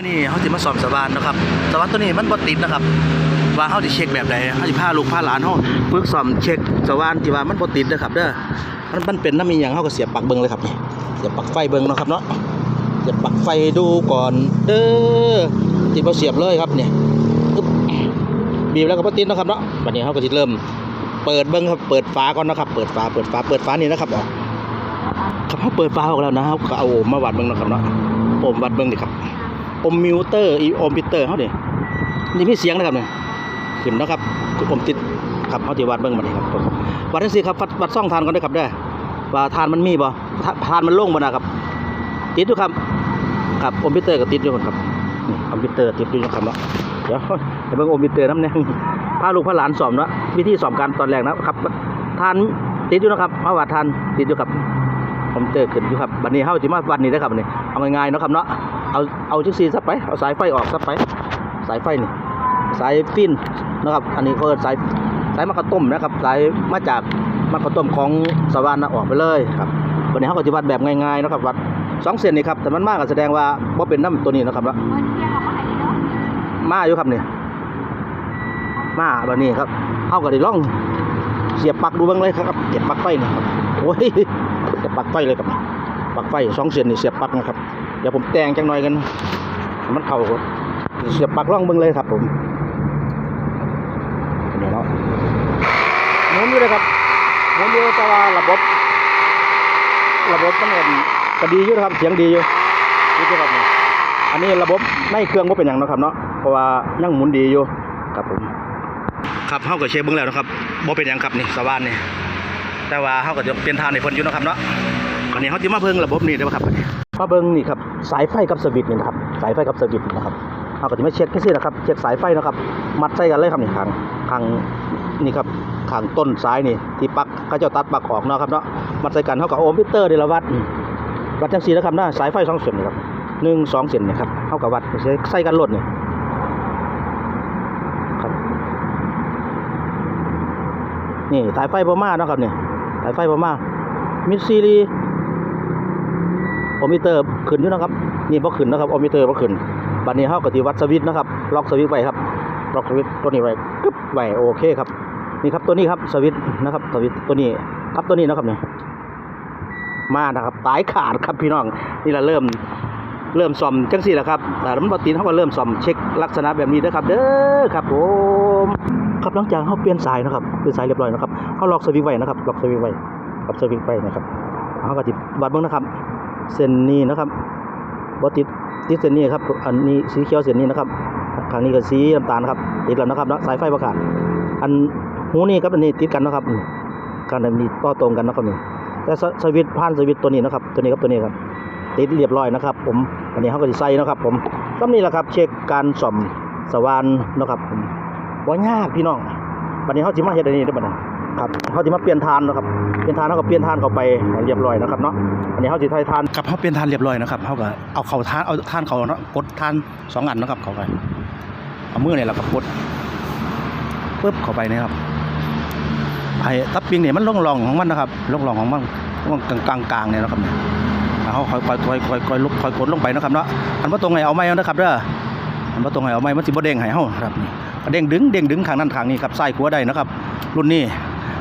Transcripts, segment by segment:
มื่อนี้เขาสิมาสอบสวานนะครับสวานตัวนี้มันบ่ติดนะครับ ว่าเขาสิเช็คแบบใดเขาสิพาลูกพาหลานเขาฝึกสอมเช็คสวานที่ว่ามันบ่ติดนะครับเด้อมันมันเป็นน้ำมีหยังเขาก็เสียบปลั๊กเบิ่งเลยครับนี่เสียบปลั๊กไฟเบิ่งนะครับเนาะเสียบปลั๊กไฟดูก่อนเด้อติดบ่เสียบเลยครับเนี่ยบบีบแล้วก็บ่ติดนะครับเนาะบัดนี้เขาก็สิเริ่ม เปิดเบิ่งครับเปิดฝาก่อนนะครับ เปิดฝาเปิดฝาเปิดฝานี่นะครับออกครับเขาเปิดฝาออกแล้วนะครับก็เอาโอมมาวัดเบิ่งนะครับเนาะโอมวัดเบิ่งดิครับ อมมิวเตอร์อีอมพิเตอร์เขาเนี่ยนี่มีเสียงนะครับเนี่ยขึ้นนะครับคือผมติดครับเขาที่วัดเบิ้งมานี่ครับวัดทั้งสี่ครับวัดวัดซ่องทานก่อนด้วยครับเด้ว่าทานมันมีบ่ทานมันโล่งบ่นะครับ ติดอยู่ครับครับอมพิเตอร์ก็ติดอยู่ครับนี่อมพิเตอร์ติดอยู่นะครับเนาะเดี๋ยวไปเบิ่งอมพิเตอร์น้ำเนี่ยพาลูกพาหลานสอบเนาะวิธีสอบการตอนแรกนะครับทานติดอยู่นะครับเพราะว่าทานติดอยู่ครับคอมพิวเตอร์ขึ้นอยู่ครับบัดนี้เฮาสิมาวัดนี่ได้อครับนี่เอาง่ายๆนะครับเนาะ เอาเอาจังซีซับไปเอาสายไฟออกซับไป สายไฟนี่สายฟินนะครับ อันนี้เขาเอิ้นสายสายมะขามต้มนะครับ สายมาจากมะขามต้มของสวรรค์นะออกไปเลยครับวันนี้เขาก็จะวัดแบบง่ายๆนะครับวัดสองเส้นนี่ครับแต่มันมากก็แสดงว่าว่าเป็นน้ำตัวนี้นะครับแล้วมาอยู่ครับเนี่ยมาแบบนี้ครับเอาก็ได้ล่อง เสียบปักดูบ้างเลยครับเก็บปักไฟนี่ครับโอ้ยเก็บปักไฟเลยครับปักไฟสองเส้นนี่เสียบปักนะครับ เดี๋ยวผมแต่งจังหน่อยกัน มันเข้าเสียบปักล่องเบิ่งเลยครับผมเดี๋ยวเนาะหมุนอยู่เลยครับหมุนอยู่แต่ว่าระบบ ระบบมันก็ก็ดีอยู่นะครับ เสียงดีอยู่ดีอยู่ครับอันนี้ระบบในเครื่องว่าเป็นอย่างนะครับเนาะเพราะว่ายังหมุนดีอยู่ครับผมครับเฮาก็เช็คเบิ่งแล้วนะครับบ่เป็นหยังครับนี่สว่านนี่แต่ว่าเฮาก็จะเปลี่ยนทางให้เพิ่นอยู่นะครับเนาะอันนี้เฮาสิมาเบิ่งระบบนี่เด้อครับ มาเบิ่งนี่ครับสายไฟกับสวิตช์นี่นะครับสายไฟกับสวิตช์นี่นะครับเฮาก็สิมาเช็คจังซี่นะครับเช็คสายไฟนะครับ มัดใส่กันเลยครับนี่ข้างข้างนี่ครับข้างต้นสายนี่ที่ปักเขาเจ้าตัดปักออกเนาะครับเนาะมัดใส่กันเฮาก็โอห์มมิเตอร์นี่ละวัดวัดจังซี่นะครับนะสายไฟสองเส้นนี่ครับหนึ่งสองเส้นนี่ครับเฮาก็วัดใส่กันโลดนี่ครับนี่สายไฟพม่าเนาะครับเนี่ยสายไฟพม่ามิดซีรี อมิเตอร์ขึ้นอยู่นะครับนี่พอขึ้นนะครับโอมิเตอร์พอขึ้นบัดนี้เฮาก็สิวัดสวิตช์นะครับล็อกสวิตช์ไว้ครับล็อกสวิตช์ตัวนี้ไว้กึ๊บไว้โอเคครับนี่ครับตัวนี้ครับสวิตช์นะครับสวิตช์ตัวนี้ครับตัวนี้นะครับเนี่ยมานะครับสายขาดครับพี่น้องนี่เราเริ่มเริ่มซ่อมจังสี่แหละครับแต่มันบตินเขาก็เริ่มซ่อมเช็คลักษณะแบบนี้นะครับ เด้อครับผมครับหลังจากเขาเปลี่ยนสายนะครับเปลี่ยนสายเรียบร้อยนะครับเขาล็อกสวิตไว้นะครับล็อกสวิตไว้กับสวิตไว้นะครับเขาก็ติดวัดเบ้างนะครับ เส้นนี้นะครับบติดติดเส้นนี้ครับ อันนี้สีเขียวเส้นนี้นะครับทางนี้ก็สีน้ำตาลครับติดแล้วนะครับสายไฟประกาศอันหูนี่ครับอันนี้ติดกันนะครับการนี้ต่อตรงกันนะครับนี่แต่สวิตผ่านสวิตตัวนี้นะครับ ตัวนี้ครับตัวนี้ครับติดเรียบร้อยนะครับ ผมอันนี้เขาก็จะใส่นะครับ ผมก็นี่แหละครับ เช็คการส่อมสว่านนะครับผมว่ายากพี่น้องวันนี้เขาจะมาเฮ็ดอันนี้ด้วยบัดนี้ ครับเขาจะมาเปลี่ยนทานนะครับ เปลี่ยนทานเขาก็เปลี่ยนทานเข้าไปเรียบร้อยนะครับเนาะ อันนี้เขาจะใช้ทานครับเขาเปลี่ยนทานเรียบร้อยนะครับเขาก็เอาเข้าทานเอาทานเขาเนาะกดทานสองอันนะครับเข้าไปเอามือเนี่ยแหละครับกดปึ๊บเข้าไปนะครับไอ้ตับปิงเนี่ยมันล่องรองของมันนะครับล่องรองของมันล่องกลางกลางๆเนี่ยนะครับเนี่ยเอาคอยคอยคอยคอยคอยลุกคอยกดลงไปนะครับเนาะอันว่าตรงไหนเอาไม้นะครับเด้ออันว่าตรงไหนเอาไม้มันสิบ่เด้งให้เฮาครับนี่เด้งดึงเด้งดึงข้างนั้นข้างนี้ครับซ้ายขวได้นะครับ รุ่นนี้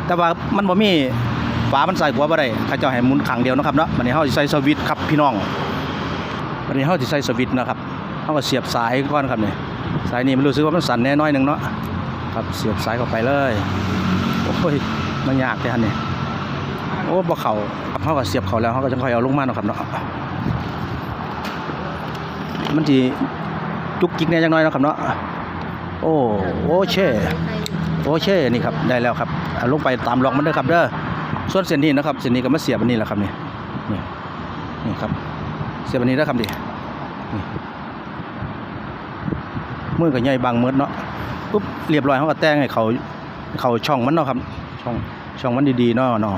แต่ว่ามันบ่มีฝามันซ้ายขวาบ่ได้เขาเจ้าให้หมุนข้างเดียวนะครับเนาะวันนี้เฮาสิใส่สวิตช์ครับพี่น้องวันนี้เฮาสิใส่สวิตช์นะครับเฮาก็เสียบสายก่อนครับนี่สายนี้มันรู้สึกว่ามันสั่นแน่น้อยหนึงเนาะครับเสียบสายเข้าไปเลยโอ้ยมันยากแต่อันนี้โอ้บ่เข่าเขาก็เสียบเขาแล้วเขาก็จะค่อยเอาลงมาเนาะครับเนาะมันทีจุกจิกแน่จังน้อยเนาะครับเนาะโอ้โอเช่ อเช่นี่ครับได้แล้วครับลงไปตามล็อกมันเด้อครับเด้อส่วนเส้นนี้นะครับเส้นนี้ก็มาเสียบอันนี้แหละครับนี่นี่นี่ครับ เสียบอันนี้แล้วครับดิมือกับใหญ่บางมืดเนาะปุ๊บเรียบร้อยเขาก็แต่งให้เขาเขาช่องมันเนาะครับ ช่องช่องมันดีๆเนาะเนาะ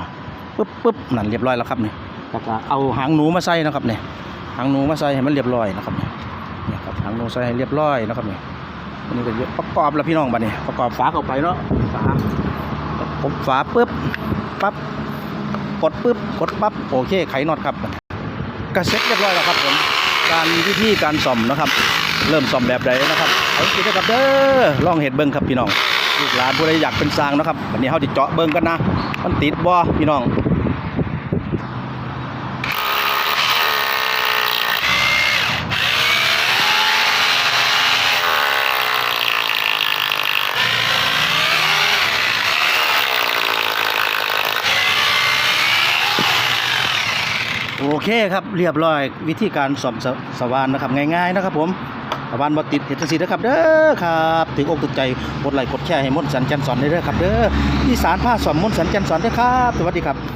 ปึ๊บปึ๊บนั่นเรียบร้อยแล้วครับนี่แล้วก็เอาหางหนูมาใส่นะครับนี่หางหนูมาใส่ให้มันเรียบร้อยนะครับนี่นี่ครับหางหนูใส่ให้เรียบร้อยนะครับนี่ อันนี้ก็ยกประกอบแล้วพี่น้องบัดนี้ ประกอบฝาเข้าไปเนาะฝาผมฝาปึ๊บปั๊บกดปึ๊บกดปั๊บโอเคไขน็อตครับก็เสร็จเรียบร้อยแล้วครับผมการวิธีการซ่อมนะครับ เริ่มซ่อมแบบใดนะครับเอาสินะครับเด้อลองเห็ดเบิ่งครับพี่น้องลูกหลานผู้ใดอยากเป็นสร้างนะครับวันนี้เฮาสิเจาะเบิ่งกันนะ มันติดบ่พี่น้อง โอเคครับเรียบร้อยวิธีการสอมสสว่านนะครับง่ายๆนะครับผมสว่านบ่ติดเห็ดจังสีนะครับเด้อครับถึงอกถึงใจกดไลค์กดแชร์ให้มดสันจันทร์สอนได้เด้อครับเด้ออีสานผ้าสอมมนต์สันจันทร์สอนเด้อครับ สวัสดีครับ